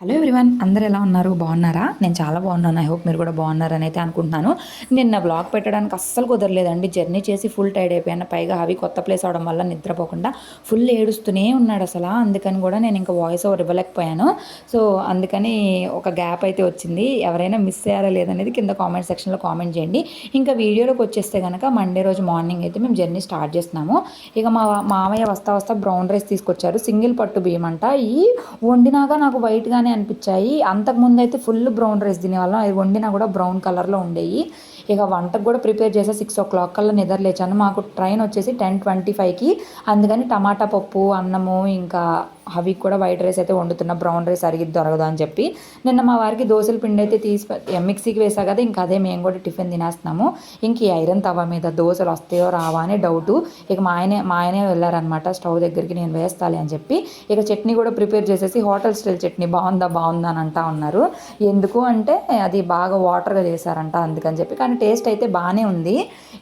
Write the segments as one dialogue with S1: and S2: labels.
S1: Hello everyone అందరు ఎలా ఉన్నారు? బాగున్నారా? నేను చాలా బాగున్నాను. ఐ హోప్ మీరు కూడా బాగున్నారని అయితే అనుకుంటున్నాను. నిన్న బ్లాగ్ పెట్టడానికి అస్సలు కుదరలేదండి. జర్నీ చేసి ఫుల్ టైర్డ్ అయిపోయాను. పైగా అవి కొత్త ప్లేస్ అవడం వల్ల నిద్రపోకుండా ఫుల్ ఏడుస్తూనే ఉన్నాడు అసలు. అందుకని కూడా నేను ఇంకా వాయిస్ ఓవర్ ఇవ్వలేకపోయాను. సో అందుకని ఒక గ్యాప్ అయితే వచ్చింది. ఎవరైనా మిస్ అయ్యారా లేదనేది కింద కామెంట్ సెక్షన్లో కామెంట్ చేయండి. ఇంకా వీడియోలోకి వచ్చేస్తే కనుక మండే రోజు మార్నింగ్ అయితే మేము జర్నీ స్టార్ట్ చేస్తున్నాము. ఇక మా మామయ్య వస్తా వస్తా బ్రౌన్ రైస్ తీసుకొచ్చారు. సింగిల్ పట్టు బియ్యం అంట ఈ వండినాక నాకు వైట్గా బాగానే అనిపించాయి. అంతకుముందు అయితే ఫుల్ బ్రౌన్ రైస్ తినేవాళ్ళం. అవి వండినా కూడా బ్రౌన్ కలర్లో ఉండేవి ఇక వంటకు కూడా ప్రిపేర్ చేసే సిక్స్ ఓ క్లాక్ కల్లా నిద్ర లేచాను. మాకు ట్రైన్ వచ్చేసి టెన్ ట్వంటీ ఫైవ్కి. అందుకని టమాటా పప్పు అన్నము ఇంకా అవి కూడా వైట్ రైస్ అయితే వండుతున్నా బ్రౌన్ రైస్ అరిగి దొరకదు అని చెప్పి. నిన్న మా వారికి దోశల పిండి అయితే తీసి మిక్సీకి వేసా కదా ఇంకా అదే మేము కూడా టిఫిన్ తినేస్తున్నాము. ఇంక ఈ ఐరన్ తవ మీద దోశలు వస్తాయో రావా అనే డౌటు. ఇక మా ఆయనే మా ఆయనే వెళ్ళారనమాట స్టవ్ దగ్గరికి నేను వేస్తాలి అని చెప్పి. ఇక చట్నీ కూడా ప్రిపేర్ చేసేసి హోటల్ స్టైల్ చట్నీ బాగుందా బాగుందా అని అంటా ఉన్నారు. ఎందుకు అంటే అది బాగా వాటర్గా చేశారంట అందుకని చెప్పి. కానీ టేస్ట్ అయితే బాగానే ఉంది.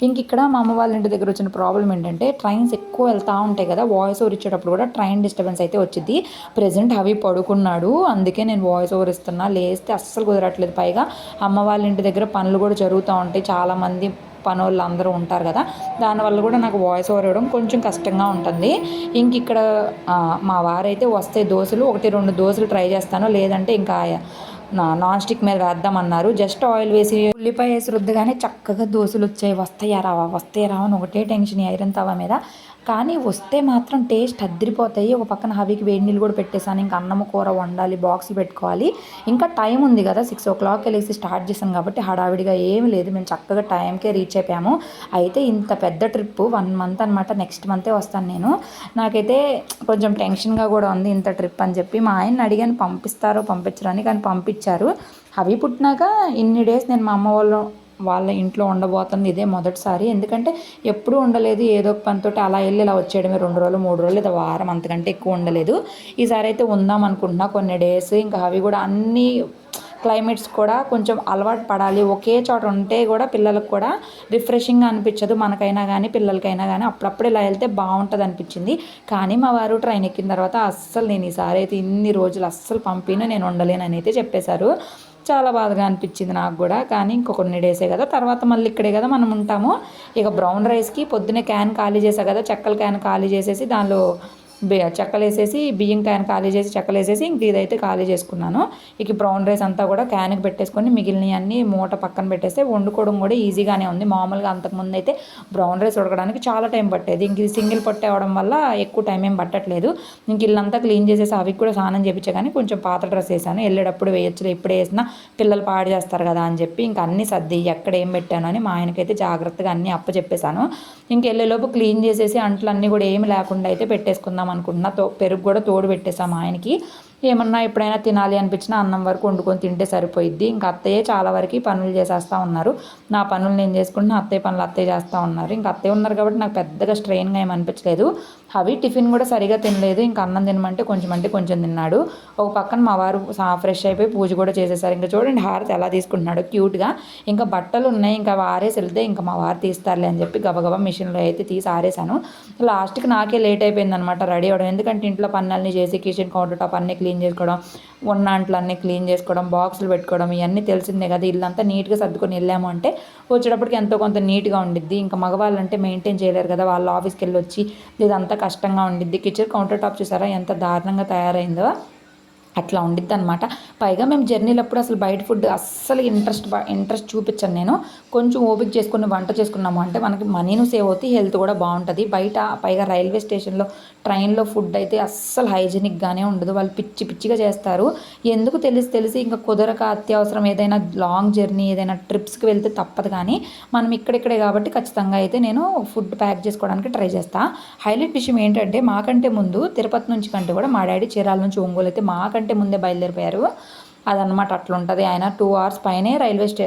S1: ఇంక ఇక్కడ మా అమ్మ వాళ్ళ ఇంటి దగ్గర వచ్చిన ప్రాబ్లం ఏంటంటే ట్రైన్స్ ఎక్కువ వెళ్తూ ఉంటాయి కదా వాయిస్ ఓవర్ ఇచ్చేటప్పుడు కూడా ట్రైన్ డిస్టర్బెన్స్ అయితే వచ్చింది. ప్రజెంట్ అవి పడుకున్నాడు. అందుకే నేను వాయిస్ ఓవర్ ఇస్తున్నా. లేస్తే అస్సలు కుదరట్లేదు. పైగా అమ్మ వాళ్ళ ఇంటి దగ్గర పనులు కూడా జరుగుతూ ఉంటాయి. చాలామంది పనోళ్ళు అందరూ ఉంటారు కదా. దానివల్ల కూడా నాకు వాయిస్ ఓవర్ ఇవ్వడం కొంచెం కష్టంగా ఉంటుంది. ఇంక ఇక్కడ మా వారైతే వస్తే దోశలు ఒకటి రెండు దోశలు ట్రై చేస్తాను. లేదంటే ఇంకా నా నాన్ స్టిక్ మీద వేద్దామన్నారు. జస్ట్ ఆయిల్ వేసి ఉల్లిపాయ వేసి రుద్దగానే చక్కగా దోశలు వచ్చాయి. వస్తాయా రావా? వస్తాయా రావా? అని ఒకటే టెన్షన్ ఐరన్ తవ మీద. కానీ వస్తే మాత్రం టేస్ట్ అద్దరిపోతాయి. ఒక పక్కన హవికి వేడి నీళ్ళు కూడా పెట్టేశాను. ఇంకా అన్నం కూర వండాలి బాక్సులు పెట్టుకోవాలి. ఇంకా టైం ఉంది కదా సిక్స్ ఓ క్లాక్ వెళ్ళేసి స్టార్ట్ చేసాం కాబట్టి హడావిడిగా ఏమి లేదు. మేము చక్కగా టైంకే రీచ్ అయిపోయాము. అయితే ఇంత పెద్ద ట్రిప్ వన్ మంత్ అనమాట నెక్స్ట్ మంతే వస్తాను నేను. నాకైతే కొంచెం టెన్షన్గా కూడా ఉంది ఇంత ట్రిప్ అని చెప్పి. మా ఆయన అడిగాను పంపిస్తారో పంపించరని కానీ పంపించారు. హవి పుట్టినాక ఇన్ని డేస్ నేను మా అమ్మ వాళ్ళు వాళ్ళ ఇంట్లో ఉండబోతుంది ఇదే మొదటిసారి. ఎందుకంటే ఎప్పుడూ ఉండలేదు. ఏదో ఒక పనితో అలా వెళ్ళి ఇలా వచ్చేయడమే రెండు రోజులు మూడు రోజులు లేదా వారం అంతకంటే ఎక్కువ ఉండలేదు. ఈసారి అయితే ఉందాం అనుకుంటున్నా కొన్ని డేస్. ఇంకా అవి కూడా అన్నీ క్లైమేట్స్ కూడా కొంచెం అలవాటు పడాలి. ఒకే చోట ఉంటే కూడా పిల్లలకు కూడా రిఫ్రెషింగ్గా అనిపించదు. మనకైనా కానీ పిల్లలకైనా కానీ అప్పుడప్పుడు ఇలా వెళ్తే బాగుంటుంది అనిపించింది. కానీ మా వారు ట్రైన్ ఎక్కిన తర్వాత అస్సలు నేను ఈసారి అయితే ఇన్ని రోజులు అస్సలు పంపిన నేను ఉండలేనని అయితే చెప్పేశారు. చాలా బాధగా అనిపించింది నాకు కూడా. కానీ ఇంకొక కొన్ని డేసే కదా తర్వాత మళ్ళీ ఇక్కడే కదా మనం ఉంటాము. ఇక బ్రౌన్ రైస్కి పొద్దునే క్యాన్ ఖాళీ చేసా కదా చెక్కల క్యాన్ ఖాళీ చేసేసి దానిలో చెక్కలు వేసేసి బియ్యం క్యాన్ ఖాళీ చేసి చెక్కలు వేసేసి ఇంక ఇదైతే ఖాళీ చేసుకున్నాను. ఇక బ్రౌన్ రైస్ అంతా కూడా క్యాన్కి పెట్టేసుకొని మిగిలినవి అన్నీ మూట పక్కన పెట్టేస్తే వండుకోవడం కూడా ఈజీగానే ఉంది. మామూలుగా అంతకుముందు అయితే బ్రౌన్ రైస్ ఉడకడానికి చాలా టైం పట్టేది. ఇంక ఇది సింగిల్ పొట్టే అవ్వడం వల్ల ఎక్కువ టైం ఏం పట్టట్లేదు. ఇంక ఇల్లంతా క్లీన్ చేసేసి అవి కూడా స్నానం చేయించా కానీ కొంచెం పాత డ్రెస్ వేసాను. వెళ్ళేటప్పుడు వేయచ్చు ఇప్పుడే వేసినా పిల్లలు పాడు చేస్తారు కదా అని చెప్పి ఇంక అన్ని సర్ది ఎక్కడ ఏం పెట్టాను అని మా ఆయనకైతే జాగ్రత్తగా అన్నీ అప్ప చెప్పేశాను ఇంక వెళ్ళేలోపు క్లీన్ చేసేసి అంట్లన్నీ కూడా ఏమి లేకుండా అయితే పెట్టేసుకుందాం అనుకుంటున్నా. తో పెరుగు కూడా తోడు పెట్టేసాం ఆయనకి. ఏమన్నా ఎప్పుడైనా తినాలి అనిపించినా అన్నం వరకు వండుకొని తింటే సరిపోయిద్ది. ఇంకా అత్తయ్యే చాలా వరకు పనులు చేసేస్తూ ఉన్నారు. నా పనులు నేను చేసుకుంటున్నా అత్తయ్య పనులు అత్తయ్య చేస్తూ ఉన్నారు. ఇంకా అత్తయ్య ఉన్నారు కాబట్టి నాకు పెద్దగా స్ట్రెయిన్గా ఏమనిపించలేదు హవి టిఫిన్ కూడా సరిగా తినలేదు. ఇంకా అన్నం తినమంటే కొంచెం అంటే కొంచెం తిన్నాడు. ఒక పక్కన మా వారు ఫ్రెష్ అయిపోయి పూజ కూడా చేసేసారు. ఇంకా చూడండి హారతి ఎలా తీసుకుంటున్నాడు క్యూట్గా ఇంకా బట్టలు ఉన్నాయి. ఇంకా ఆరేసి వెళ్తే ఇంకా మా వారు తీస్తారులే అని చెప్పి గబగబా మిషన్లో అయితే తీసి ఆరేసాను లాస్ట్కి నాకే లేట్ అయిపోయింది అనమాట రెడీ అవ్వడం. ఎందుకంటే ఇంట్లో పనులన్నీ చేసి కిచెన్ కౌంటర్ టాప్ అన్నీ క్లీన్ చేసుకోవడం ఉన్న అంట్లన్నీ క్లీన్ చేసుకోవడం బాక్సులు పెట్టుకోవడం ఇవన్నీ తెలిసిందే కదా. ఇల్లంతా నీట్గా సర్దుకొని వెళ్ళాము అంటే వచ్చేటప్పటికి ఎంతో కొంత నీట్గా ఉండిద్ది. ఇంకా మగవాళ్ళంటే మెయింటైన్ చేయలేరు కదా. వాళ్ళ ఆఫీస్కి వెళ్ళి వచ్చి ఇదంతా కష్టంగా ఉండిద్ది. కిచెన్ కౌంటర్ టాప్ చూసారా? ఎంత దారుణంగా తయారైందో. అట్లా ఉండిద్ది అనమాట పైగా మేము జర్నీలప్పుడు అసలు బయట ఫుడ్ అస్సలు ఇంట్రెస్ట్ ఇంట్రెస్ట్ చూపించాను నేను. కొంచెం ఓపిక చేసుకుని వంట చేసుకున్నాము. అంటే మనకి మనీను సేవ్ అవుతుంది హెల్త్ కూడా బాగుంటుంది. బయట పైగా రైల్వే స్టేషన్లో ట్రైన్లో ఫుడ్ అయితే అస్సలు హైజీనిక్గానే ఉండదు. వాళ్ళు పిచ్చి పిచ్చిగా చేస్తారు. ఎందుకు తెలిసి తెలిసి ఇంకా కుదరక అత్యవసరం ఏదైనా లాంగ్ జర్నీ ఏదైనా ట్రిప్స్కి వెళ్తే తప్పదు కానీ మనం ఇక్కడిక్కడే కాబట్టి ఖచ్చితంగా అయితే నేను ఫుడ్ ప్యాక్ చేసుకోవడానికి ట్రై చేస్తాను హైలైట్ విషయం ఏంటంటే మాకంటే ముందు తిరుపతి నుంచి కంటే కూడా మా డాడీ చీరాల నుంచి ఒంగోలు అయితే మాకంటే ముందే బయలుదేరిపోయారు. అదనమాట అట్లుంటుంది. ఆయన టూ అవర్స్ పైనే రైల్వే స్టే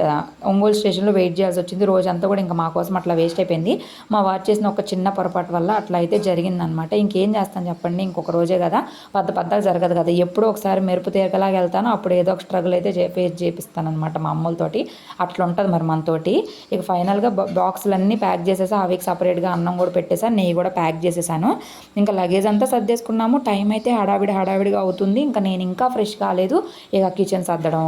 S1: ఒంగోలు స్టేషన్లో వెయిట్ చేయాల్సి వచ్చింది రోజంతా కూడా ఇంకా మా కోసం అట్లా వేస్ట్ అయిపోయింది. మా వారు చేసిన ఒక చిన్న పొరపాటు వల్ల అట్లా అయితే జరిగిందనమాట ఇంకేం చేస్తాను చెప్పండి ఇంకొక రోజే కదా. పెద్ద పెద్దగా జరగదు కదా. ఎప్పుడో ఒకసారి మెరుపు తీరకలాగా వెళ్తాను అప్పుడు ఏదో ఒక స్ట్రగుల్ అయితే చే ఫేస్ చేపిస్తాను అనమాట మా అమ్మలతోటి. అట్లా ఉంటుంది మరి మనతోటి. ఇక ఫైనల్గా బాక్సులన్నీ ప్యాక్ చేసేసి అవికి సపరేట్గా అన్నం కూడా పెట్టేసాను నెయ్యి కూడా ప్యాక్ చేసేసాను. ఇంకా లగేజ్ అంతా సర్దేసుకున్నాము. టైం అయితే హడావిడి హడావిడిగా అవుతుంది. ఇంకా నేను ఇంకా ఫ్రెష్ కాలేదు. ఇక కిచెన్ సర్దడం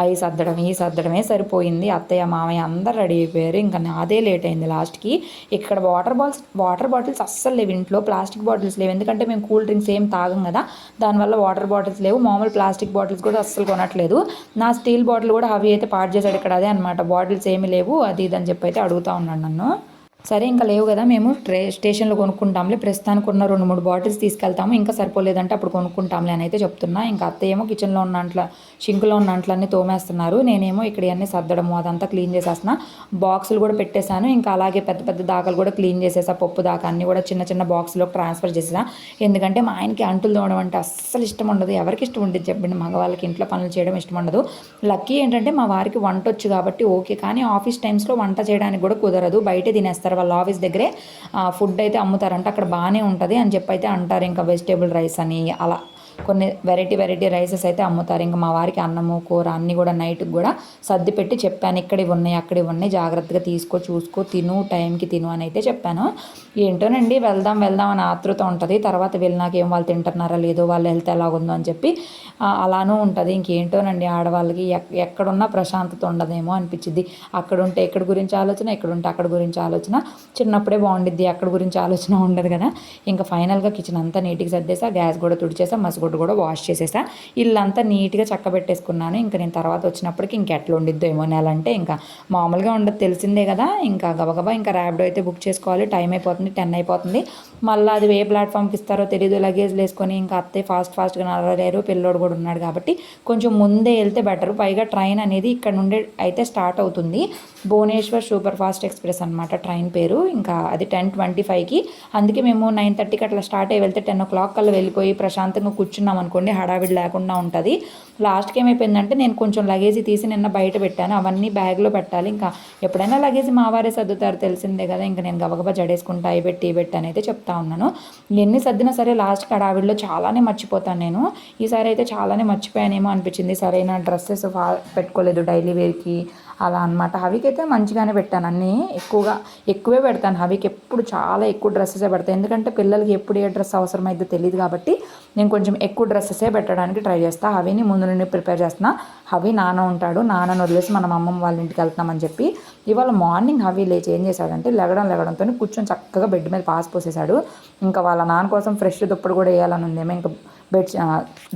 S1: అవి సర్దడం ఈ సర్దడమే సరిపోయింది. అత్తయ్య మామయ్య అందరు రెడీ అయిపోయారు. ఇంకా నాదే లేట్ అయింది లాస్ట్కి. ఇక్కడ వాటర్ బాల్స్ వాటర్ బాటిల్స్ అస్సలు లేవు ఇంట్లో. ప్లాస్టిక్ బాటిల్స్ లేవు. ఎందుకంటే మేము కూల్ డ్రింక్స్ ఏం తాగం కదా. దానివల్ల వాటర్ బాటిల్స్ లేవు. మామూలు ప్లాస్టిక్ బాటిల్స్ కూడా అస్సలు కొనట్లేదు. నా స్టీల్ బాటిల్ కూడా అవి అయితే పాడు చేశాడు ఇక్కడ అదే అనమాట బాటిల్స్ ఏమీ లేవు. అది ఇది అని చెప్పి అయితే అడుగుతా ఉన్నాడు నన్ను. సరే ఇంకా లేవు కదా మేము ట్రే స్టేషన్లో కొనుక్కుంటాంలే. ప్రస్తుతానికి ఉన్న రెండు మూడు బాటిల్స్ తీసుకెళ్తాము. ఇంకా సరిపోలేదంటే అప్పుడు కొనుక్కుంటాంలే అని అయితే చెప్తున్నా. ఇంకా అత్త ఏమో కిచెన్లో ఉన్న అంట్ల షింకులో ఉన్న అంట్లన్నీ తోమేస్తున్నారు. నేనేమో ఇక్కడ అన్నీ సర్దడము అదంతా క్లీన్ చేసేస్తున్నా. బాక్సులు కూడా పెట్టేశాను. ఇంకా అలాగే పెద్ద పెద్ద దాకలు కూడా క్లీన్ చేసేసా. పప్పు దాకా అన్నీ కూడా చిన్న చిన్న బాక్స్లో ట్రాన్స్ఫర్ చేసేసా. ఎందుకంటే మా ఆయనకి అంటులు తోమడం అంటే అస్సలు ఇష్టం ఉండదు. ఎవరికి ఇష్టం ఉండదు చెప్పండి. మగవాళ్ళకి ఇంట్లో పనులు చేయడం ఇష్టం ఉండదు. లక్కీ ఏంటంటే మా వారికి వంట వచ్చు కాబట్టి ఓకే. కానీ ఆఫీస్ టైమ్స్లో వంట చేయడానికి కూడా కుదరదు. బయటే తినేస్తారు. వాళ్ళ ఆఫీస్ దగ్గరే. ఫుడ్ అయితే అమ్ముతారంట. అక్కడ బాగానే ఉంటుంది అని చెప్పి అయితే అంటారు. ఇంకా వెజిటేబుల్ రైస్ అని అలా. కొన్ని వెరైటీ వెరైటీ రైసెస్ అయితే అమ్ముతారు. ఇంకా మా వారికి అన్నము కూర అన్నీ కూడా నైట్కి కూడా సర్ది పెట్టి చెప్పాను. ఇక్కడ ఉన్నాయి అక్కడ ఉన్నాయి జాగ్రత్తగా తీసుకో చూసుకో తిను టైంకి తిను అని అయితే చెప్పాను. ఏంటోనండి వెళ్దాం వెళ్దాం అని ఆతృత ఉంటుంది. తర్వాత వెళ్ళినాక ఏం వాళ్ళు తింటున్నారా లేదో వాళ్ళ హెల్త్ ఎలాగుందో అని చెప్పి అలానూ ఉంటుంది. ఇంకేంటోనండి ఆడవాళ్ళకి ఎక్కడున్నా ప్రశాంతత ఉండదేమో అనిపించింది అక్కడ ఉంటే ఎక్కడ గురించి ఆలోచన ఇక్కడ ఉంటే అక్కడ గురించి ఆలోచన. చిన్నప్పుడే బాగుండిద్ది అక్కడ గురించి ఆలోచన ఉండదు కదా. ఇంకా ఫైనల్గా కిచెన్ అంతా నీట్గా సర్దేసా గ్యాస్ కూడా తుడిచేసా మసి కూడా కూడా వాష్ చేసేసా. ఇల్లంతా నీట్గా చక్క పెట్టేసుకున్నాను ఇంకా నేను తర్వాత వచ్చినప్పటికి ఇంకెట్లా ఉండిద్దో ఏమో నెల అంటే ఇంకా మామూలుగా ఉండదు తెలిసిందే కదా. ఇంకా గబగబా ఇంకా ర్యాపిడో అయితే బుక్ చేసుకోవాలి. టైం అయిపోతుంది టెన్ అయిపోతుంది. మళ్ళీ అది ఏ ప్లాట్ఫామ్కి ఇస్తారో తెలియదు లగేజ్లు వేసుకొని ఇంకా అత్తే ఫాస్ట్ ఫాస్ట్గా నడవలేరు. పిల్లోడు కూడా ఉన్నాడు కాబట్టి కొంచెం ముందే వెళ్తే బెటర్. పైగా ట్రైన్ అనేది ఇక్కడ నుండి అయితే స్టార్ట్ అవుతుంది. భువనేశ్వర్ సూపర్ ఫాస్ట్ ఎక్స్ప్రెస్ అనమాట ట్రైన్ పేరు. ఇంకా అది టెన్ ట్వంటీ ఫైవ్కి అందుకే మేము నైన్ థర్టీకి అట్లా స్టార్ట్ అయ్యి వెళ్తే టెన్ ఓ క్లాక్ కల్లా వెళ్ళిపోయి ప్రశాంతంగా కూర్చున్నాం అనుకోండి హడావిడి లేకుండా ఉంటుంది. లాస్ట్కి ఏమైపోయిందంటే నేను కొంచెం లగేజ్ తీసి నిన్న బయట పెట్టాను. అవన్నీ బ్యాగ్లో పెట్టాలి. ఇంకా ఎప్పుడైనా లగేజ్ మా వారే సర్దుతారు తెలిసిందే కదా. ఇంకా నేను గబగబా జడేసుకుంటా అవి పెట్టి పెట్టి అని అయితే చెప్తా ఉన్నాను. ఎన్ని సర్దినా సరే లాస్ట్కి హడావిడిలో చాలానే మర్చిపోతాను నేను. ఈసారి అయితే చాలానే మర్చిపోయానేమో అనిపించింది. సరైన డ్రెస్సెస్ పెట్టుకోలేదు డైలీ వేర్కి. అలా అనమాట హవికి అయితే మంచిగానే పెట్టాను. అన్నీ ఎక్కువగా ఎక్కువే పెడతాను. హవికి ఎప్పుడు చాలా ఎక్కువ డ్రెస్సెసే పెడతాను ఎందుకంటే పిల్లలకి ఎప్పుడు ఏ డ్రెస్ అవసరమైతే తెలియదు కాబట్టి నేను కొంచెం ఎక్కువ డ్రెస్సెసే పెట్టడానికి ట్రై చేస్తాను హవిని ముందు నుండి ప్రిపేర్ చేస్తున్నా. హవి నాన్న ఉంటాడు. నాన్నను వదిలేసి మనం అమ్మమ్మ వాళ్ళ ఇంటికి వెళ్తున్నామని చెప్పి ఇవాళ మార్నింగ్ హవి లేచి ఏం చేశాడంటే లెగడం లెగడంతో కూర్చొని చక్కగా బెడ్ మీద పాస్ పోసేశాడు. ఇంకా వాళ్ళ నాన్న కోసం ఫ్రెష్ దుప్పటి కూడా వేయాలని ఉందేమో. ఇంకా బెడ్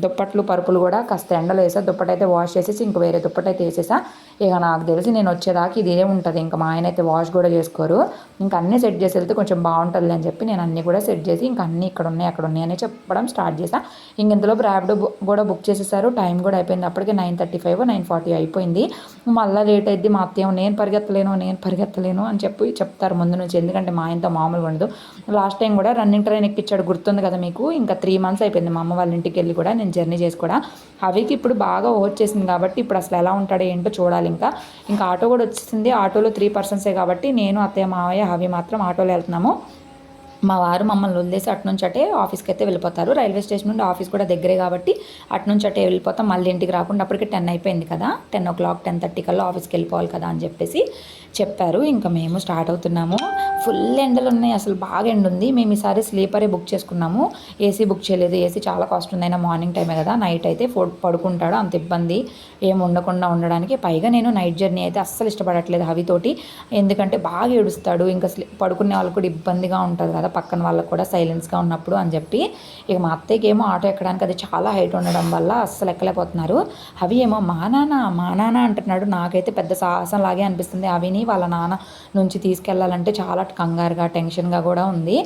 S1: దుప్పట్లు పరుపులు కూడా కాస్త ఎండలో వేసా. దుప్పటి అయితే వాష్ చేసేసి ఇంక వేరే దుప్పటి అయితే వేసేసా. ఇక నాకు తెలిసి నేను వచ్చేదాకా ఇదే ఉంటుంది. ఇంకా మా ఆయన అయితే వాష్ కూడా చేసుకోరు. ఇంకా అన్నీ సెట్ చేసి వెళ్తే కొంచెం బాగుంటుంది అని చెప్పి నేను అన్నీ కూడా సెట్ చేసి ఇంకా అన్నీ ఇక్కడ ఉన్నాయి అక్కడ ఉన్నాయి అని చెప్పడం స్టార్ట్ చేసా. ఇంక ఇంతలో ర్యాపిడో కూడా బుక్ చేసేసారు. టైం కూడా అయిపోయింది. అప్పటికే nine thirty five nine forty అయిపోయింది. మళ్ళీ లేట్ అయింది మా అత్తేమో నేను పరిగెత్తలేను నేను పరిగెత్తలేను అని చెప్పి చెప్తారు ముందు నుంచి. ఎందుకంటే మా ఆయనతో మామూలుగా ఉండదు. లాస్ట్ టైం కూడా రన్నింగ్ ట్రైన్ ఎక్కించాడు గుర్తుంది కదా మీకు? ఇంకా త్రీ మంత్స్ అయిపోయింది మా అమ్మ వాళ్ళ ఇంటికి వెళ్ళి కూడా నేను జర్నీ చేసి కూడా హవికి ఇప్పుడు బాగా వచ్చేసింది కాబట్టి ఇప్పుడు అసలు ఎలా ఉంటాడో ఏంటో చూడాలి ఇంకా. ఇంకా ఆటో కూడా వచ్చేసింది. ఆటోలో త్రీ పర్సన్సే కాబట్టి నేను అత్తయ్య మావయ్య హవి మాత్రం ఆటోలో వెళ్తున్నాము. మా వారు మమ్మల్ని వదిలేసి అటు నుంచి అటే ఆఫీస్కి అయితే వెళ్ళిపోతారు. రైల్వే స్టేషన్ నుండి ఆఫీస్ కూడా దగ్గరే కాబట్టి అటు నుంచి అటే వెళ్ళిపోతాం. మళ్ళీ ఇంటికి రాకుండా అప్పటికి టెన్ అయిపోయింది కదా. Ten o'clock ten thirty కల్లా ఆఫీస్కి వెళ్ళిపోవాలి కదా అని చెప్పేసి చెప్పారు. ఇంకా మేము స్టార్ట్ అవుతున్నాము. ఫుల్ ఎండలు ఉన్నాయి. అసలు బాగా ఎండ ఉంది. మేము ఈసారి స్లీపరే బుక్ చేసుకున్నాము. ఏసీ బుక్ చేయలేదు. ఏసీ చాలా కాస్ట్ ఉంది. అయినా మార్నింగ్ టైమే కదా. నైట్ అయితే పడుకుంటాడు. అంత ఇబ్బంది ఏం ఉండకుండా ఉండడానికి. పైగా నేను నైట్ జర్నీ అయితే అస్సలు ఇష్టపడట్లేదు హవితోటి. ఎందుకంటే బాగా ఏడుస్తాడు. ఇంకా పడుకునే వాళ్ళకి కూడా ఇబ్బందిగా ఉంటుంది కదా. పక్కన వాళ్ళకు కూడా సైలెన్స్గా ఉన్నప్పుడు అని చెప్పి. ఇక మా అత్తయ్యకి ఏమో ఆటో ఎక్కడానికి అది చాలా హైట్ ఉండడం వల్ల అస్సలు ఎక్కలేకపోతున్నారు. అవి ఏమో మా నాన్న మా నాన్న అంటున్నాడు. నాకైతే పెద్ద సాహసం లాగే అనిపిస్తుంది. అవిని వాళ్ళ నాన్న నుంచి తీసుకెళ్ళాలంటే చాలా కంగారుగా టెన్షన్గా కూడా ఉంది.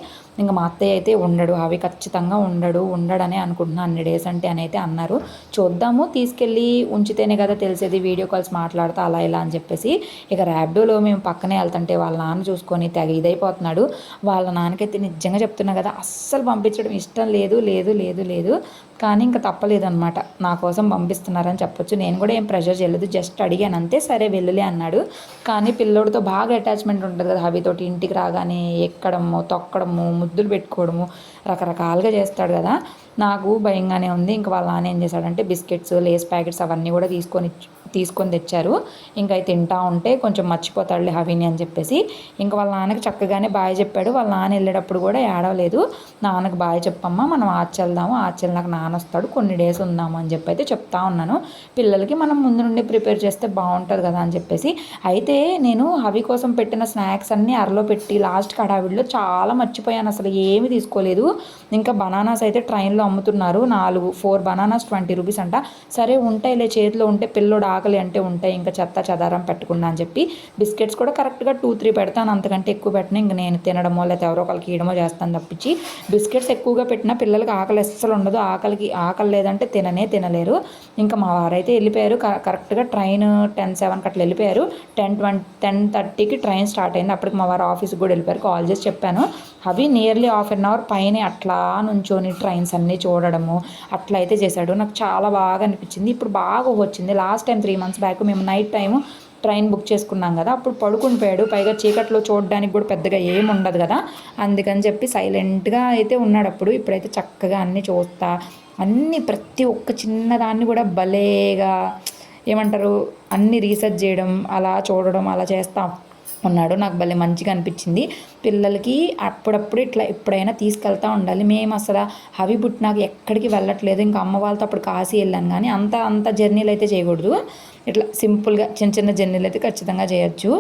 S1: ఇంకా మా అత్తయ్య అయితే ఉండడు. అవి ఖచ్చితంగా ఉండడు. ఉండడనే అనుకుంటున్నాను అన్ని డేస్ అంటే అని అయితే అన్నారు. చూద్దాము తీసుకెళ్ళి ఉంచితేనే కదా తెలిసేది. వీడియో కాల్స్ మాట్లాడుతా అలా ఇలా అని చెప్పేసి. ఇక ర్యాబ్డోలో మేము పక్కనే వెళ్తుంటే వాళ్ళ నాన్న చూసుకొని తెగ ఇదైపోతున్నాడు. వాళ్ళ నాన్నకి అయితే నిజంగా చెప్తున్నా కదా అస్సలు పంపించడం ఇష్టం లేదు లేదు లేదు లేదు. కానీ ఇంకా తప్పలేదన్నమాట. నా కోసం పంపిస్తున్నారని చెప్పొచ్చు. నేను కూడా ఏం ప్రెషర్ చేయలేదు. జస్ట్ అడిగాను. అంతే సరే వెళ్ళలే అన్నాడు. కానీ పిల్లోడితో బాగా అటాచ్మెంట్ ఉంటుంది కదా హబీతోటి ఇంటికి రాగానే ఎక్కడము తొక్కడము ముద్దులు పెట్టుకోవడము రకరకాలుగా చేస్తాడు కదా. నాకు భయంగానే ఉంది. ఇంకా వాళ్ళ నాన్న ఏం చేశాడంటే బిస్కెట్స్ లేస్ ప్యాకెట్స్ అవన్నీ కూడా తీసుకొని తీసుకొని తెచ్చారు. ఇంకా అవి తింటా ఉంటే కొంచెం మర్చిపోతాడులే హవిని అని చెప్పేసి. ఇంకా వాళ్ళ నాన్నకి చక్కగానే బాయ్ చెప్పాడు. వాళ్ళ నాన్న వెళ్ళేటప్పుడు కూడా ఏడవలేదు. నాన్నకి బాయ్ చెప్పమ్మా మనం ఆచెళ్దాము ఆచెల్లాక నాన్న వస్తాడు. కొన్ని డేస్ ఉందాము అని చెప్పి అయితే చెప్తా ఉన్నాను. పిల్లలకి మనం ముందు నుండి ప్రిపేర్ చేస్తే బాగుంటుంది కదా అని చెప్పేసి. అయితే నేను హవి కోసం పెట్టిన స్నాక్స్ అన్నీ అరలో పెట్టి లాస్ట్ కడావిడిలో చాలా మర్చిపోయాను. అసలు ఏమి తీసుకోలేదు. ఇంకా బనానాస్ అయితే ట్రైన్లో అమ్ముతున్నారు. నాలుగు ఫోర్ బనానాస్ ట్వంటీ రూపీస్ అంట. సరే ఉంటాయిలే చేతిలో ఉంటే పిల్లోడు ఆకలి అంటే ఉంటాయి. ఇంకా చెత్త చెదారం పెట్టకుండా అని చెప్పి బిస్కెట్స్ కూడా కరెక్ట్గా టూ త్రీ పెడతాను. అంతకంటే ఎక్కువ పెట్టినా. ఇంక నేను తినడమో లేకపోతే ఎవరో ఒకరికి ఇయడమో చేస్తాను తప్పించి బిస్కెట్స్ ఎక్కువగా పెట్టినా పిల్లలకి ఆకలి అస్సలు ఉండదు. ఆకలికి ఆకలి లేదంటే తిననే తినలేరు. ఇంకా మా వారైతే వెళ్ళిపోయారు. కరెక్ట్గా ట్రైన్ టెన్ సెవెన్కి అట్లా వెళ్ళిపోయారు. టెన్ ట్వంటీ టెన్ థర్టీకి ట్రైన్ స్టార్ట్ అయింది. అప్పటికి మా వారు ఆఫీస్కి కూడా వెళ్ళిపోయారు. కాల్ చేసి చెప్పాను. అవి నియర్లీ హాఫ్ అన్ అవర్ పైన అట్లా నుంచోని ట్రైన్స్ అన్నీ చూడడము అట్లా అయితే చేశాడు. నాకు చాలా బాగా అనిపించింది. ఇప్పుడు బాగా వచ్చింది. Last time three months back మేము నైట్ టైము ట్రైన్ బుక్ చేసుకున్నాం కదా అప్పుడు పడుకుని పోయాడు. పైగా చీకట్లో చూడడానికి కూడా పెద్దగా ఏం ఉండదు కదా. అందుకని చెప్పి సైలెంట్గా అయితే ఉన్నాడు అప్పుడు. ఇప్పుడైతే చక్కగా అన్నీ చూస్తా. అన్నీ ప్రతి ఒక్క చిన్నదాన్ని కూడా భలేగా ఏమంటారు? అన్నీ రీసెర్చ్ చేయడం అలా చూడడం అలా చేస్తాం. ఉన్నాడు నాకు భలే మంచిగా అనిపించింది. పిల్లలకి అప్పుడప్పుడు ఇట్లా ఎప్పుడైనా తీసుకెళ్తూ ఉండాలి. మేము అసలు హవి పుట్టినాక ఎక్కడికి వెళ్ళట్లేదు. ఇంకా అమ్మ వాళ్ళతో అప్పుడు కాశీ వెళ్ళాను. కానీ అంత అంత జర్నీలు అయితే చేయకూడదు. ఇట్లా సింపుల్గా చిన్న చిన్న జర్నీలు అయితే ఖచ్చితంగా చేయొచ్చు.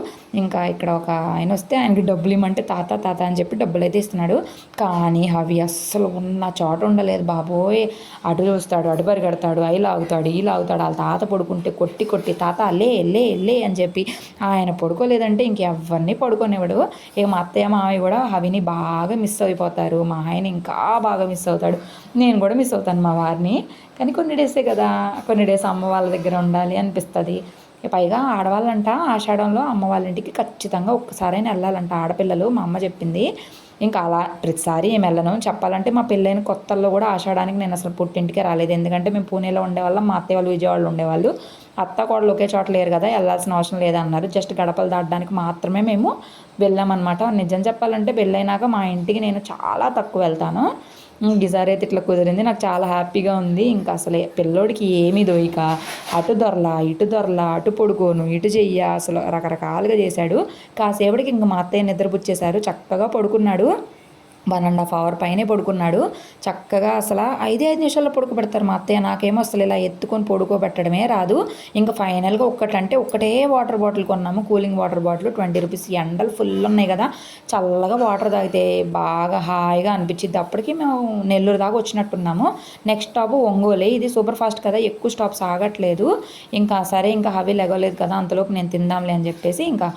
S1: ఇంకా ఇక్కడ ఒక ఆయన వస్తే ఆయనకి డబ్బులు ఇమ్మంటే తాత తాత అని చెప్పి డబ్బులు అయితే ఇస్తున్నాడు. కానీ అవి అస్సలు ఉన్న చోట ఉండలేదు బాబోయ్. అటు చూస్తాడు అటు పరిగెడతాడు అవి లాగుతాడు ఈ లాగుతాడు. వాళ్ళ తాత పడుకుంటే కొట్టి కొట్టి తాత లే లే లే అని చెప్పి ఆయన పడుకోలేదంటే ఇంకెవరిని పడుకోనివ్వడు. ఇక మా అత్తయ్య మామయ్య కూడా అవిని బాగా మిస్ అయిపోతారు. మా ఆయన ఇంకా బాగా మిస్ అవుతాడు. నేను కూడా మిస్ అవుతాను మా వారిని. కానీ కొన్ని డేసే కదా కొన్ని డేస్ అమ్మ వాళ్ళ దగ్గర ఉండాలి అనిపిస్తుంది. పైగా ఆడవాళ్ళంట ఆషాఢంలో అమ్మ వాళ్ళ ఇంటికి ఖచ్చితంగా ఒక్కసారైనా వెళ్ళాలంట. ఆడపిల్లలు మా అమ్మ చెప్పింది. ఇంకా అలా ప్రతిసారి ఏం వెళ్ళను. చెప్పాలంటే మా పెళ్ళైన కొత్తల్లో కూడా ఆషాఢానికి నేను అసలు పుట్టింటికే రాలేదు. ఎందుకంటే మేము పూణేలో ఉండేవాళ్ళం మా అత్తయ్య వాళ్ళు విజయవాడలో ఉండేవాళ్ళు. అత్త కూడా ఒకే చోట లేరు కదా వెళ్ళాల్సిన అవసరం లేదన్నారు. జస్ట్ గడపలు దాటడానికి మాత్రమే మేము వెళ్ళామన్నమాట. నిజం చెప్పాలంటే పెళ్ళైనాక మా ఇంటికి నేను చాలా తక్కువ వెళ్తాను. ఈసారి అయితే ఇట్లా కుదిరింది. నాకు చాలా హ్యాపీగా ఉంది. ఇంకా అసలు పిల్లోడికి ఏమీ దొయ్యక అటు దొరలా ఇటు దొరలా అటు పడుకోను ఇటు చెయ్య అసలు రకరకాలుగా చేశాడు. కాసేపటికి ఇంక మా అత్తయ్య నిద్రపుచ్చేశారు. చక్కగా పడుకున్నాడు. వన్ అండ్ హాఫ్ అవర్ పైనే పడుకున్నాడు. చక్కగా అసలు ఐదే ఐదు నిమిషాల్లో పడుకోబెడతారు మా అత్తయ్య. నాకేమో అసలు ఇలా ఎత్తుకొని పడుకోబెట్టడమే రాదు. ఇంకా ఫైనల్గా ఒక్కటంటే ఒక్కటే వాటర్ బాటిల్ కొన్నాము. Cooling water bottle twenty rupees. ఎండలు ఫుల్ ఉన్నాయి కదా. చల్లగా వాటర్ తాగితే బాగా హాయిగా అనిపించింది అప్పటికి మేము నెల్లూరు దాకా వచ్చినట్టున్నాము. Next stop ఒంగోలే. ఇది సూపర్ ఫాస్ట్ కదా. ఎక్కువ స్టాప్స్ ఆగట్లేదు. ఇంకా సరే ఇంకా హవీ లెగలేదు కదా. అంతలోపు నేను తిందాంలే అని చెప్పేసి ఇంకా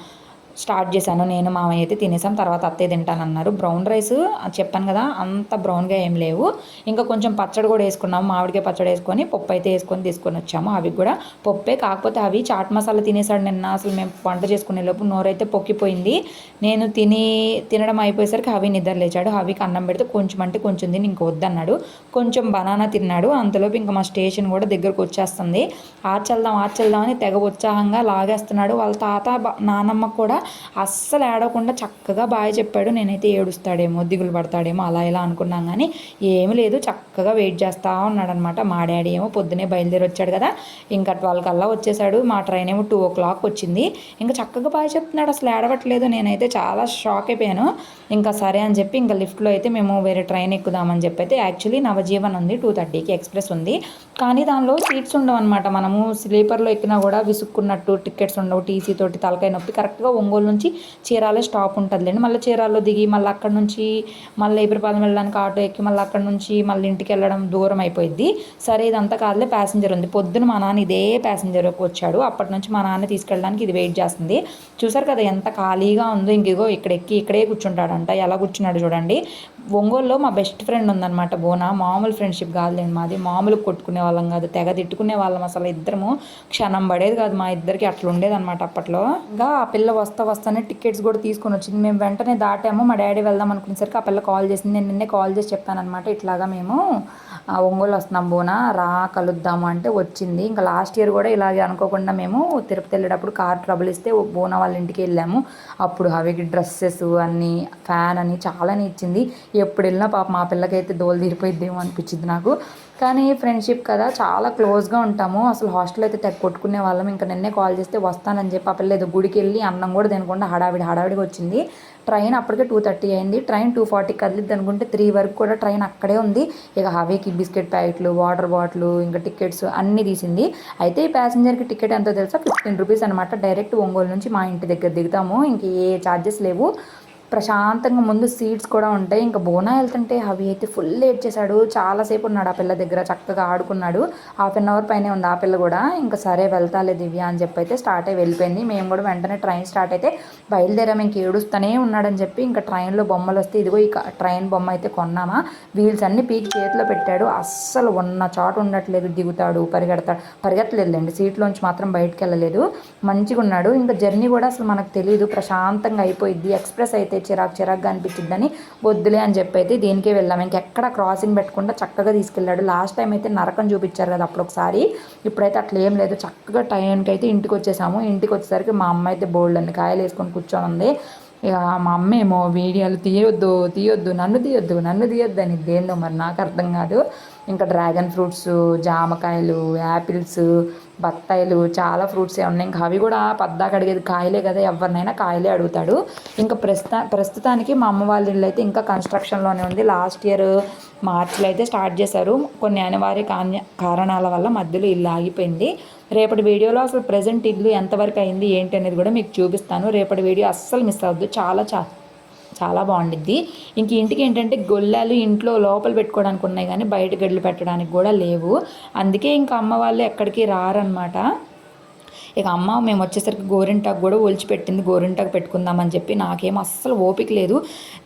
S1: స్టార్ట్ చేశాను. నేను మామయ్య అయితే తినేసాం తర్వాత అత్తయ్య తింటానన్నారు. బ్రౌన్ రైస్ చెప్పాను కదా అంత బ్రౌన్గా ఏం లేవు. ఇంకా కొంచెం పచ్చడి కూడా వేసుకున్నాము. మామిడికాయ పచ్చడి వేసుకొని పప్పు అయితే వేసుకొని తీసుకొని వచ్చాము. అవి కూడా పప్పే కాకపోతే అవి చాట్ మసాలా తినేసాడు నిన్న. అసలు మేము వంట చేసుకునే లోపు నోరైతే పొక్కిపోయింది. నేను తిని తినడం అయిపోయేసరికి హవి నిద్ర లేచాడు. అవికి అన్నం పెడితే కొంచెం అంటే కొంచెం తిని ఇంక వద్దన్నాడు. కొంచెం బనానా తిన్నాడు. అంతలోపు ఇంకా మా స్టేషన్ కూడా దగ్గరకు వచ్చేస్తుంది. ఆచల్దాం ఆచల్దాం అని తెగ ఉత్సాహంగా లాగేస్తున్నాడు. వాళ్ళ తాత నానమ్మ కూడా అస్సలు ఏడవకుండా చక్కగా బాగా చెప్పాడు. నేనైతే ఏడుస్తాడేమో దిగులు పడతాడేమో అలా ఇలా అనుకున్నాం కానీ ఏమి లేదు. చక్కగా వెయిట్ చేస్తూ ఉన్నాడనమాట మా డాడీ ఏమో పొద్దునే బయలుదేరి వచ్చాడు కదా. ఇంకా ట్వెల్వ్ కల్లా వచ్చేసాడు. మా ట్రైన్ ఏమో టూ ఓ క్లాక్ వచ్చింది. ఇంకా చక్కగా బాగా చెప్తున్నాడు. అసలు ఏడవట్లేదు. నేనైతే చాలా షాక్ అయిపోయాను. ఇంకా సరే అని చెప్పి ఇంకా లిఫ్ట్లో అయితే మేము వేరే ట్రైన్ ఎక్కుదామని చెప్పి అయితే యాక్చువల్లీ నవజీవన్ ఉంది. టూ థర్టీకి ఎక్స్ప్రెస్ ఉంది. కానీ దానిలో సీట్స్ ఉండవు అనమాట మనము స్లీపర్లో ఎక్కినా కూడా విసుక్కున్నట్టు టికెట్స్ ఉండవు. టీసీ తోటి తలకాయ నొప్పి కరెక్ట్గా ఒంగోలు ఒంగోలు నుంచి చీరాలే స్టాప్ ఉంటుందిలేండి. మళ్ళీ చీరాల్లో దిగి మళ్ళీ అక్కడ నుంచి మళ్ళీ ఇబ్రపాలెం వెళ్ళడానికి ఆటో ఎక్కి మళ్ళీ అక్కడ నుంచి మళ్ళీ ఇంటికి వెళ్ళడం దూరం అయిపోయింది సరే ఇదంతా కాదులే ప్యాసింజర్ ఉంది. పొద్దున మా నాన్న ఇదే ప్యాసింజర్ వచ్చాడు. అప్పటి నుంచి మా నాన్న తీసుకెళ్ళడానికి ఇది వెయిట్ చేస్తుంది. చూసారు కదా ఎంత ఖాళీగా ఉందో. ఇంకిగో ఇక్కడ ఎక్కి ఇక్కడే కూర్చుంటాడంట. ఎలా కూర్చున్నాడు చూడండి. ఒంగోలులో మా బెస్ట్ ఫ్రెండ్ ఉందన్నమాట బోనా. మామూలు ఫ్రెండ్షిప్ కాదులేండి మాది. మామూలు కొట్టుకునే వాళ్ళం కాదు. తెగ తిట్టుకునే వాళ్ళం అసలు ఇద్దరము. క్షణం పడేది కాదు మా ఇద్దరికి. అట్లా ఉండేది అనమాట అప్పట్లో. ఇంకా ఆ పిల్ల వస్తా వస్తా వస్తానే టికెట్స్ కూడా తీసుకొని వచ్చింది. మేము వెంటనే దాటాము. మా డాడీ వెళ్దాం అనుకునేసరికి ఆ పిల్ల కాల్ చేసింది. నేను నిన్నే కాల్ చేసి చెప్పానమాట ఇట్లాగా మేము ఒంగోలు వస్తున్నాం బోనా రా కలుద్దాము అంటే వచ్చింది. ఇంకా లాస్ట్ ఇయర్ కూడా ఇలాగే అనుకోకుండా మేము తిరుపతి వెళ్ళేటప్పుడు కార్ ట్రబుల్ ఇస్తే బోనా వాళ్ళ ఇంటికి వెళ్ళాము. అప్పుడు అవికి డ్రెస్సెస్ అన్నీ ఫ్యాన్ అని చాలానే ఇచ్చింది. ఎప్పుడు వెళ్ళినా పాప మా పిల్లకైతే దోలు తీరిపోయిద్దేమో అనిపించింది నాకు. కానీ ఫ్రెండ్షిప్ కదా చాలా క్లోజ్గా ఉంటాము. అసలు హాస్టల్ అయితే తెగ కొట్టుకునే వాళ్ళం. ఇంకా నిన్నే కాల్ చేస్తే వస్తానని చెప్పి ఆ పిల్ల ఏదో గుడికి వెళ్ళి అన్నం కూడా తినకుండా హడావిడి హడావిడిగా వచ్చింది. ట్రైన్ అప్పటికే టూ థర్టీ అయింది. ట్రైన్ టూ ఫార్టీ కదిలిద్ది అనుకుంటే త్రీ వరకు కూడా ట్రైన్ అక్కడే ఉంది. ఇక హవేకి బిస్కెట్ ప్యాకెట్లు వాటర్ బాటిల్ ఇంకా టికెట్స్ అన్నీ తీసింది. అయితే ఈ ప్యాసింజర్కి టికెట్ ఎంతో తెలుసా? ఫిఫ్టీన్ రూపీస్ అనమాట డైరెక్ట్ ఒంగోలు నుంచి మా ఇంటి దగ్గర దిగుతాము. ఇంక ఏ ఛార్జెస్ లేవు. ప్రశాంతంగా ముందు సీట్స్ కూడా ఉంటాయి. ఇంకా బోనా వెళ్తుంటే అవి అయితే ఫుల్ లేట్ చేశాడు. చాలాసేపు ఉన్నాడు ఆ పిల్ల దగ్గర. చక్కగా ఆడుకున్నాడు. హాఫ్ అన్ అవర్ పైనే ఉంది ఆ పిల్ల కూడా. ఇంకా సరే వెళ్తాలే దివ్య అని చెప్పి అయితే స్టార్ట్ అయ్యి వెళ్ళిపోయింది. మేము కూడా వెంటనే ట్రైన్ స్టార్ట్ అయితే బయలుదేరాము ఇంక ఏడుస్తూనే ఉన్నాడని చెప్పి ఇంకా ట్రైన్లో బొమ్మలు వస్తే ఇదిగో ఇక ట్రైన్ బొమ్మ అయితే కొన్నామా? వీల్స్ అన్ని పీకి చేతిలో పెట్టాడు. అస్సలు ఉన్న చోట ఉండట్లేదు. దిగుతాడు పరిగెడతాడు. పరిగెత్తలేదులేండి. సీట్లోంచి మాత్రం బయటకు వెళ్ళలేదు. మంచిగా ఉన్నాడు ఇంకా జర్నీ కూడా అసలు మనకు తెలియదు ప్రశాంతంగా అయిపోయింది ఎక్స్ప్రెస్ అయితే చిరాకు చిరాకుగా అనిపించిద్దని వద్దులే అని చెప్పి అయితే దీనికే వెళ్ళాము ఇంకెక్కడ క్రాసింగ్ పెట్టకుండా చక్కగా తీసుకెళ్ళాడు. లాస్ట్ టైం అయితే నరకం చూపించారు కదా అప్పుడు ఒకసారి ఇప్పుడైతే అట్లా ఏం లేదు. చక్కగా టైంకి అయితే ఇంటికి వచ్చేసాము ఇంటికి వచ్చేసరికి మా అమ్మ అయితే బోల్డ్ అన్ని కాయలు వేసుకొని కూర్చొని ఉంది ఇక మా అమ్మ ఏమో వీడియోలు తీయొద్దు తీయొద్దు నన్ను తీయొద్దు నన్ను తీయొద్దు అని ఇదేందో మరి నాకు అర్థం కాదు. ఇంకా డ్రాగన్ ఫ్రూట్స్ జామకాయలు యాపిల్స్ బత్తాయిలు చాలా ఫ్రూట్స్ ఏ ఉన్నాయి. ఇంకా అవి కూడా పద్దాక అడిగేది కాయలే కదా ఎవరినైనా కాయలే అడుగుతాడు. ఇంకా ప్రస్తుత ప్రస్తుతానికి మా అమ్మ వాళ్ళ ఇల్లు అయితే ఇంకా కన్స్ట్రక్షన్లోనే ఉంది. లాస్ట్ ఇయర్ మార్చిలో అయితే స్టార్ట్ చేశారు. కొన్ని అనివార్య కాన్య కారణాల వల్ల మధ్యలో ఇల్లు ఆగిపోయింది. రేపటి వీడియోలో అసలు ప్రజెంట్ ఇల్లు ఎంతవరకు అయింది ఏంటి అనేది కూడా మీకు చూపిస్తాను. రేపటి వీడియో అస్సలు మిస్ అవ్వద్దు. చాలా చాలా చాలా బాగుండిద్ది. ఇంక ఇంటికి ఏంటంటే గొల్లాలు ఇంట్లో లోపల పెట్టుకోవడానికి ఉన్నాయి కానీ బయట గడ్లు పెట్టడానికి కూడా లేవు. అందుకే ఇంకా అమ్మ వాళ్ళు ఎక్కడికి రారనమాట ఇక అమ్మ మేము వచ్చేసరికి గోరింటాకు కూడా ఒలిచిపెట్టింది గోరింటాకు పెట్టుకుందామని చెప్పి నాకేం అస్సలు ఓపిక లేదు.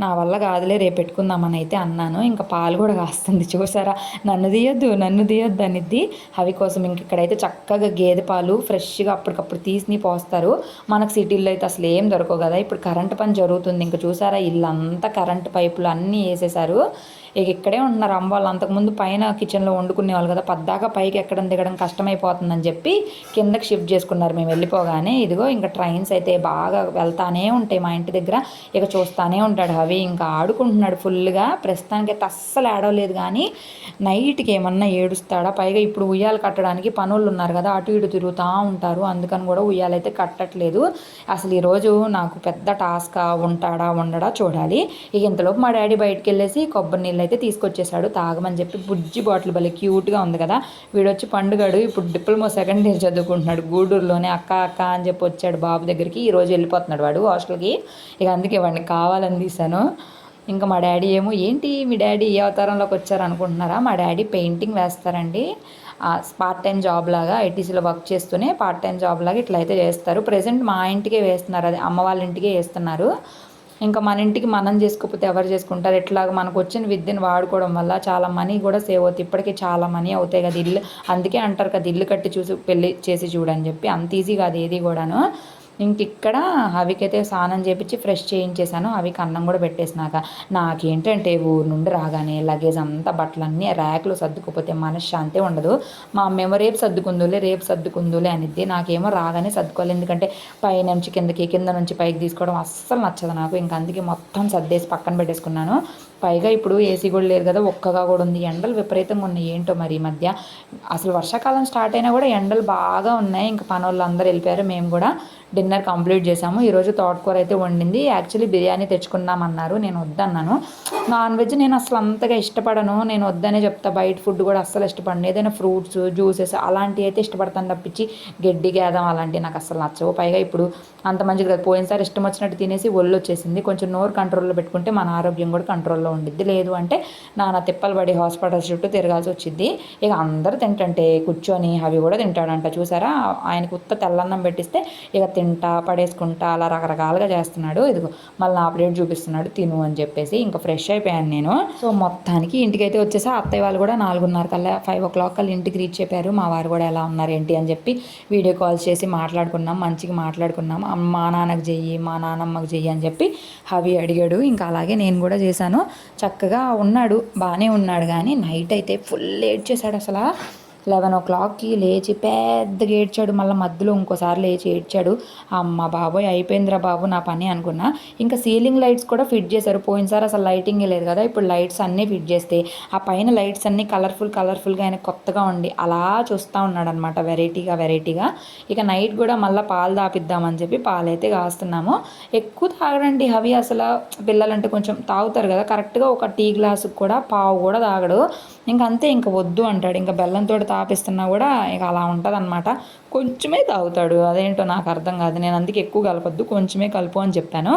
S1: నా వల్ల కాదులే రేపు పెట్టుకుందామని అయితే అన్నాను. ఇంకా పాలు కూడా కాస్తుంది చూసారా? నన్ను తీయొద్దు నన్ను తీయొద్దు అనిద్ది. అవి కోసం ఇంక ఇక్కడైతే చక్కగా గేదె పాలు ఫ్రెష్గా అప్పటికప్పుడు తీసి పోస్తారు. మనకు సిటీల్లో అయితే అసలు ఏం దొరకవు కదా. ఇప్పుడు కరెంట్ పని జరుగుతుంది. ఇంకా చూసారా ఇల్లంతా కరెంట్ పైపులు అన్నీ వేసేసారు ఇక ఇక్కడే ఉంటున్నారు అమ్మ వాళ్ళు. అంతకుముందు పైన కిచెన్లో వండుకునేవాళ్ళు కదా. పద్దాకా పైకి ఎక్కడం దిగడం కష్టమైపోతుందని చెప్పి కిందకి షిఫ్ట్ చేసుకున్నారు. మేము వెళ్ళిపోగానే ఇదిగో ఇంకా ట్రైన్స్ అయితే బాగా వెళ్తానే ఉంటాయి మా ఇంటి దగ్గర. ఇక చూస్తానే ఉంటాడు అవి ఇంకా ఆడుకుంటున్నాడు ఫుల్గా ప్రస్తుతానికి అయితే అస్సలు ఆడవలేదు కానీ నైట్కి ఏమన్నా ఏడుస్తాడా? పైగా ఇప్పుడు ఉయ్యాలు కట్టడానికి పనులు ఉన్నారు కదా. అటు ఇటు తిరుగుతూ ఉంటారు. అందుకని కూడా ఉయ్యాలైతే కట్టట్లేదు. అసలు ఈరోజు నాకు పెద్ద టాస్క్ ఉంటాడా ఉండడా చూడాలి. ఇక ఇంతలోపు మా డాడీ బయటకు వెళ్ళేసి కొబ్బరి నీళ్ళు అయితే తీసుకొచ్చేసాడు. తాగమని చెప్పి బుజ్జి బాటిల్ భలే క్యూట్గా ఉంది కదా. వీడొచ్చి పండుగాడు. ఇప్పుడు డిప్లొమా సెకండ్ ఇయర్ చదువుకుంటున్నాడు. గూడూరులోనే అక్క అక్క అని చెప్పి వచ్చాడు బాబు దగ్గరికి. ఈరోజు వెళ్ళిపోతున్నాడు వాడు హాస్టల్కి. ఇక అందుకే వాడిని కావాలని తీశాను. ఇంకా మా డాడీ ఏమో ఏంటి మీ డాడీ ఏ అవతారంలోకి వచ్చారు అనుకుంటున్నారా? మా డాడీ పెయింటింగ్ వేస్తారండి. పార్ట్ టైం జాబ్ లాగా ఐటీసీలో వర్క్ చేస్తూనే పార్ట్ టైం జాబ్ లాగా ఇట్లా అయితే చేస్తారు. ప్రజెంట్ మా ఇంటికే వేస్తున్నారు. అది అమ్మ వాళ్ళ ఇంటికే వేస్తున్నారు. ఇంకా మన ఇంటికి మనం చేసుకోకపోతే ఎవరు చేసుకుంటారు? ఎట్లాగ మనకు వచ్చిన విద్యను వాడుకోవడం వల్ల చాలా మనీ కూడా సేవ్ అవుతుంది. ఇప్పటికీ చాలా మనీ అవుతాయి కదా ఇల్లు. అందుకే అంటారు కదా ఇల్లు కట్టి చూసి పెళ్ళి చేసి చూడని చెప్పి. అంత ఈజీ కాదు ఏది కూడాను. ఇంక ఇక్కడ అవికైతే స్నానం చేపించి ఫ్రెష్ చేయించేశాను. అవికి అన్నం కూడా పెట్టేసినాక నాకేంటంటే ఊరు నుండి రాగానే లగేజ్ అంతా బట్టలన్నీ ర్యాక్లో సర్దుకుపోతే మనశ్శాంతి ఉండదు. మా అమ్మేమో రేపు సర్దుకుందులే రేపు సర్దుకుందులే అనిద్ది. నాకేమో రాగానే సర్దుకోవాలి. ఎందుకంటే పై నుంచి కిందకి కింద నుంచి పైకి తీసుకోవడం అస్సలు నచ్చదు నాకు. ఇంకా అందుకే మొత్తం సర్దేసి పక్కన పెట్టేసుకున్నాను. పైగా ఇప్పుడు ఏసీ కూడా లేదు కదా ఒక్కగా కూడా ఉంది. ఎండలు విపరీతంగా ఉన్నాయి. ఏంటో మరి ఈ మధ్య. అసలు వర్షాకాలం స్టార్ట్ అయినా కూడా ఎండలు బాగా ఉన్నాయి. ఇంకా పని వాళ్ళు అందరూ వెళ్ళిపోయారు. మేము కూడా డిన్నర్ కంప్లీట్ చేసాము ఈరోజు తోటకూర అయితే వండింది. యాక్చువల్లీ బిర్యానీ తెచ్చుకుందామన్నారు. నేను వద్దన్నాను. నాన్ వెజ్ నేను అసలు అంతగా ఇష్టపడను. నేను వద్దనే చెప్తా. బయట ఫుడ్ కూడా అస్సలు ఇష్టపడను. ఏదైనా ఫ్రూట్స్ జ్యూసెస్ అలాంటివి అయితే ఇష్టపడతాను తప్పించి గడ్డి గేదం అలాంటివి నాకు అసలు నచ్చవు. పైగా ఇప్పుడు అంత మంచిది కదా. పోయినసారి ఇష్టం వచ్చినట్టు తినేసి ఒళ్ళు వచ్చేసింది కొంచెం నోరు కంట్రోల్లో పెట్టుకుంటే మన ఆరోగ్యం కూడా కంట్రోల్లో ఉండిద్ది. లేదు అంటే నాన్న తిప్పలు పడి హాస్పిటల్స్ చుట్టూ తిరగాల్సి వచ్చింది ఇక అందరూ తింటంటే కూర్చొని అవి కూడా తింటాడంట. చూసారా? ఆయనకు ఉత్త తెల్లన్నం పెట్టిస్తే ఇక తింటా పడేసుకుంటా అలా రకరకాలుగా చేస్తున్నాడు. ఇదిగో మళ్ళీ నా ప్లేట్ చూపిస్తున్నాడు తిను అని చెప్పేసి ఇంకా ఫ్రెష్ అయిపోయాను నేను. సో మొత్తానికి ఇంటికైతే వచ్చేసి అత్తయ్య వాళ్ళు కూడా నాలుగున్నర కల్లా ఫైవ్ ఓ క్లాక్ కల్లా ఇంటికి రీచ్ అయిపోయారు. మా వారు కూడా ఎలా ఉన్నారు ఏంటి అని చెప్పి వీడియో కాల్స్ చేసి మాట్లాడుకున్నాం మంచిగా మాట్లాడుకున్నాం. మా నాన్నకు చెయ్యి మా నాన్నమ్మకి చెయ్యి అని చెప్పి హవి అడిగాడు. ఇంకా అలాగే నేను కూడా చేశాను. చక్కగా ఉన్నాడు బాగానే ఉన్నాడు. కానీ నైట్ అయితే ఫుల్ లేట్ చేశాడు అసలు. లెవెన్ ఓ క్లాక్కి లేచి పెద్దగా ఏడ్చాడు. మళ్ళీ మధ్యలో ఇంకోసారి లేచి ఏడ్చాడు. అమ్మ బాబోయ్ అయిపోయిందిరా బాబు నా పని అనుకున్నా. ఇంకా సీలింగ్ లైట్స్ కూడా ఫిట్ చేశారు. పోయినసారి అసలు లైటింగ్ లేదు కదా ఇప్పుడు లైట్స్ అన్నీ ఫిట్ చేస్తే. ఆ పైన లైట్స్ అన్నీ కలర్ఫుల్ కలర్ఫుల్గా ఆయన కొత్తగా ఉండి అలా చూస్తూ ఉన్నాడు అనమాట వెరైటీగా వెరైటీగా. ఇక నైట్ కూడా మళ్ళీ పాలు దాపిద్దామని చెప్పి పాలైతే కాస్తున్నాము. ఎక్కువ తాగడండి అవి అసలు పిల్లలంటే కొంచెం తాగుతారు కదా. కరెక్ట్గా ఒక టీ గ్లాసుకు కూడా పావు కూడా తాగడు. ఇంక అంతే ఇంక వద్దు అంటాడు. ఇంకా బెల్లంతో తాపిస్తున్నా కూడా ఇక అలా ఉంటుంది అనమాట కొంచెమే తాగుతాడు. అదేంటో నాకు అర్థం కాదు. నేను అందుకే ఎక్కువ కలపద్దు. కొంచెమే కలుపు అని చెప్పాను.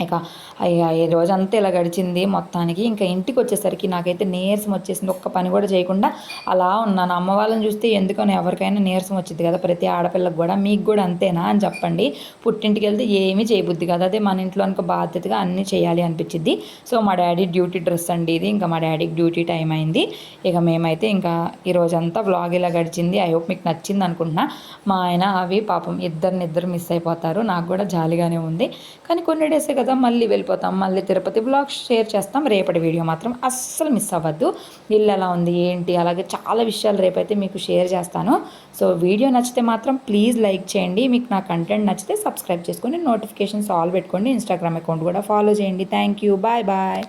S1: ఇక అయ్యా ఈ రోజంతా ఇలా గడిచింది మొత్తానికి. ఇంకా ఇంటికి వచ్చేసరికి నాకైతే నీరసం వచ్చేసింది. ఒక్క పని కూడా చేయకుండా అలా ఉన్నాను. అమ్మ వాళ్ళని చూస్తే ఎందుకని ఎవరికైనా నీరసం వచ్చింది కదా ప్రతి ఆడపిల్లకి కూడా. మీకు కూడా అంతేనా అని చెప్పండి. పుట్టింటికి వెళ్తే ఏమీ చేయబుద్ది కదా. అదే మన ఇంట్లో అనుకో బాధ్యతగా అన్నీ చేయాలి అనిపించింది సో మా డాడీ డ్యూటీ డ్రెస్ అండి ఇది. ఇంకా మా డాడీకి డ్యూటీ టైం అయింది. ఇక మేమైతే ఇంకా ఈ రోజంతా వ్లాగ్ ఇలా గడిచింది. ఐ హోప్ మీకు నచ్చింది అనుకుంటున్నా. మా ఆయన అవి పాపం ఇద్దరిని ఇద్దరు మిస్ అయిపోతారు. నాకు కూడా జాలిగానే ఉంది. కానీ కొన్ని డేసే కదా మళ్ళీ వెళ్ళిపోతాం. మళ్ళీ తిరుపతి బ్లాగ్ షేర్ చేస్తాం. రేపటి వీడియో మాత్రం అస్సలు మిస్ అవ్వద్దు. ఇల్లు ఎలా ఉంది? ఏంటి? అలాగే చాలా విషయాలు రేపైతే మీకు షేర్ చేస్తాను. సో వీడియో నచ్చితే మాత్రం ప్లీజ్ లైక్ చేయండి. మీకు నా కంటెంట్ నచ్చితే సబ్స్క్రైబ్ చేసుకొని నోటిఫికేషన్స్ ఆల్ పెట్టుకోండి. ఇన్స్టాగ్రామ్ అకౌంట్ కూడా ఫాలో చేయండి. Thank you bye bye